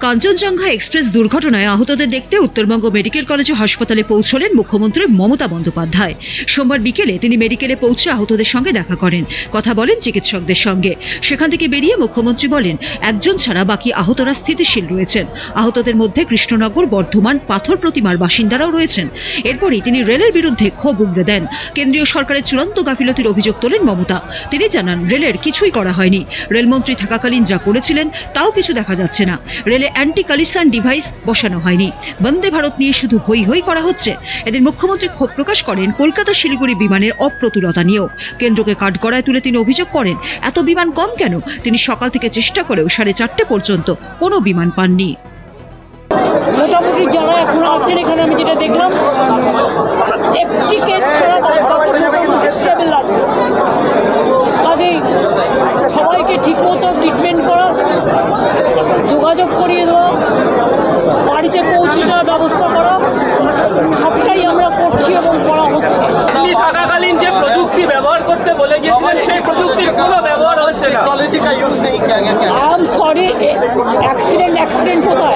Kanchenjunga express দুর্ঘটনায় আহতদের দেখতে উত্তরবঙ্গ মেডিকেল কলেজ হাসপাতালে পৌঁছলেন মুখ্যমন্ত্রী মমতা বন্দ্যোপাধ্যায়। সোমবার বিকেলে তিনি মেডিকেলে পৌঁছে আহতদের সঙ্গে দেখা করেন। কথা বলেন চিকিৎসকদের সঙ্গে। সেখান থেকে বেরিয়ে মুখ্যমন্ত্রী বলেন, একজন ছাড়া বাকি আহতরা স্থিতিশীল রয়েছেন। আহতদের মধ্যে কৃষ্ণনগর, বর্ধমান, পাথর প্রতিমার বাসিন্দারাও রয়েছেন। এরপরই তিনি রেলের বিরুদ্ধে ক্ষোভ উগড়ে দেন। কেন্দ্রীয় সরকারের চূড়ান্ত গাফিলতির অভিযোগ তোলেন মমতা। তিনি জানান, রেলের কিছুই করা হয়নি। রেলমন্ত্রী থাকাকালীন যা করেছিলেন, তাও কিছু দেখা যাচ্ছে না। রেলে অ্যান্টি কালিস্তান ডিভাইস বসানো হয়নি। বন্দে ভারত নিয়ে শুধু হই হই করা হচ্ছে। এদের মুখ্যমন্ত্রী ক্ষোভ প্রকাশ করেন কলকাতা শিলিগুড়ি বিমানের অপ্রতুলতা নিয়েও। কেন্দ্রকে কাঠগড়ায় তুলে তিনি অভিযোগ করেন, এত বিমান কম কেন? তিনি সকাল থেকে চেষ্টা করেও সাড়ে চারটে পর্যন্ত কোনো বিমান পাননি। মোটামুটি যারা এখন আছেন, এখানে আমি যেটা দেখলাম, একটি কেস ছাড়া স্টেবল কাজেই সবাইকে ট্রিটমেন্ট করা যোগাযোগ করিয়ে দেওয়া বাড়িতে পৌঁছে দেওয়ার ব্যবস্থা করা সবটাই আমরা করছি এবং করা হচ্ছে। থাকাকালীন যে প্রযুক্তি ব্যবহার করতে বলে গিয়েছিলেন সেই প্রযুক্তির কোনো ব্যবহার হচ্ছে না। সরি অ্যাক্সিডেন্ট অ্যাক্সিডেন্ট হতা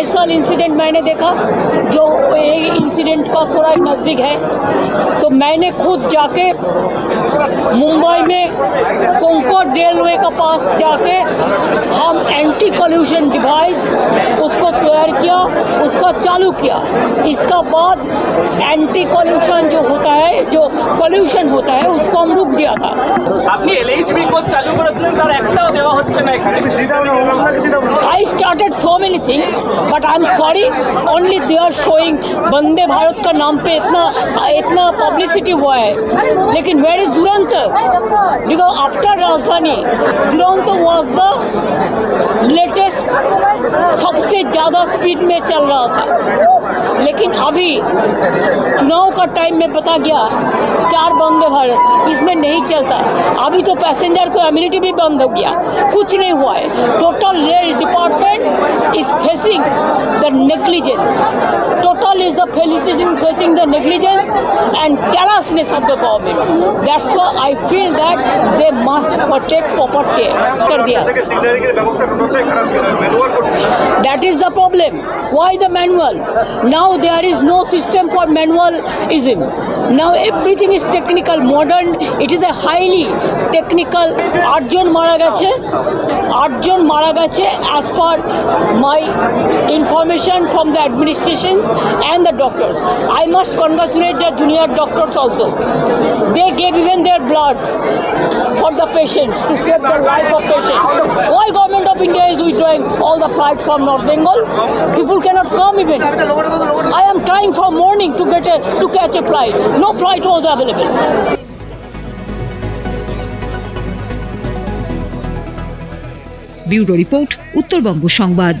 में इंसिडेंट मैंने देखा, जो इंसिडेंट का थोड़ा नज़दीक है। तो मैंने खुद जाके मुंबई में कोंकण रेलवे का पास जाके हम एंटी कॉल्यूशन डिवाइस उसको तैयार किया उसका चालू किया इसका बाद एंटी कॉल्यूशन जो होता है जो पॉल्यूशन होता है उसको हम रुक दिया था আপনি এলএইচবি কোড চালু করেছিলেন তার একটাও দেওয়া হচ্ছে না এখানে I started so many things, but I'm sorry, only they are showing Vande Bharat का नाम पे इतना इतना पब्लिसिटी हुआ है लेकिन where is Duronto because after Rajdhani Duronto was the latest सबसे ज़्यादा स्पीड में चल रहा था लेकिन अभी चुनाव का टाइम में पता गया चार वंदे भारत इसमें नहीं चलता अभी तो पैसेंजर को इम्यूनिटी भी बंद हो गया कुछ नहीं हुआ है total rail department is facing the negligence total is the facing facing the negligence and carelessness of the government that's why i feel that they must protect proper care कर दिया that is the problem why the manual now there is no system for manualism now everything is technical modern it is a highly technical আটজন মারা গেছে আটজন মারা গেছে as per my information from the administrations and the doctors i must congratulate the junior doctors also they gave even their blood for the patients to save the life of patients why government of india is withdrawing the from north bengal people cannot come even i am trying from morning to get a to catch a flight no flight was available bureau report Uttarbanga Sambad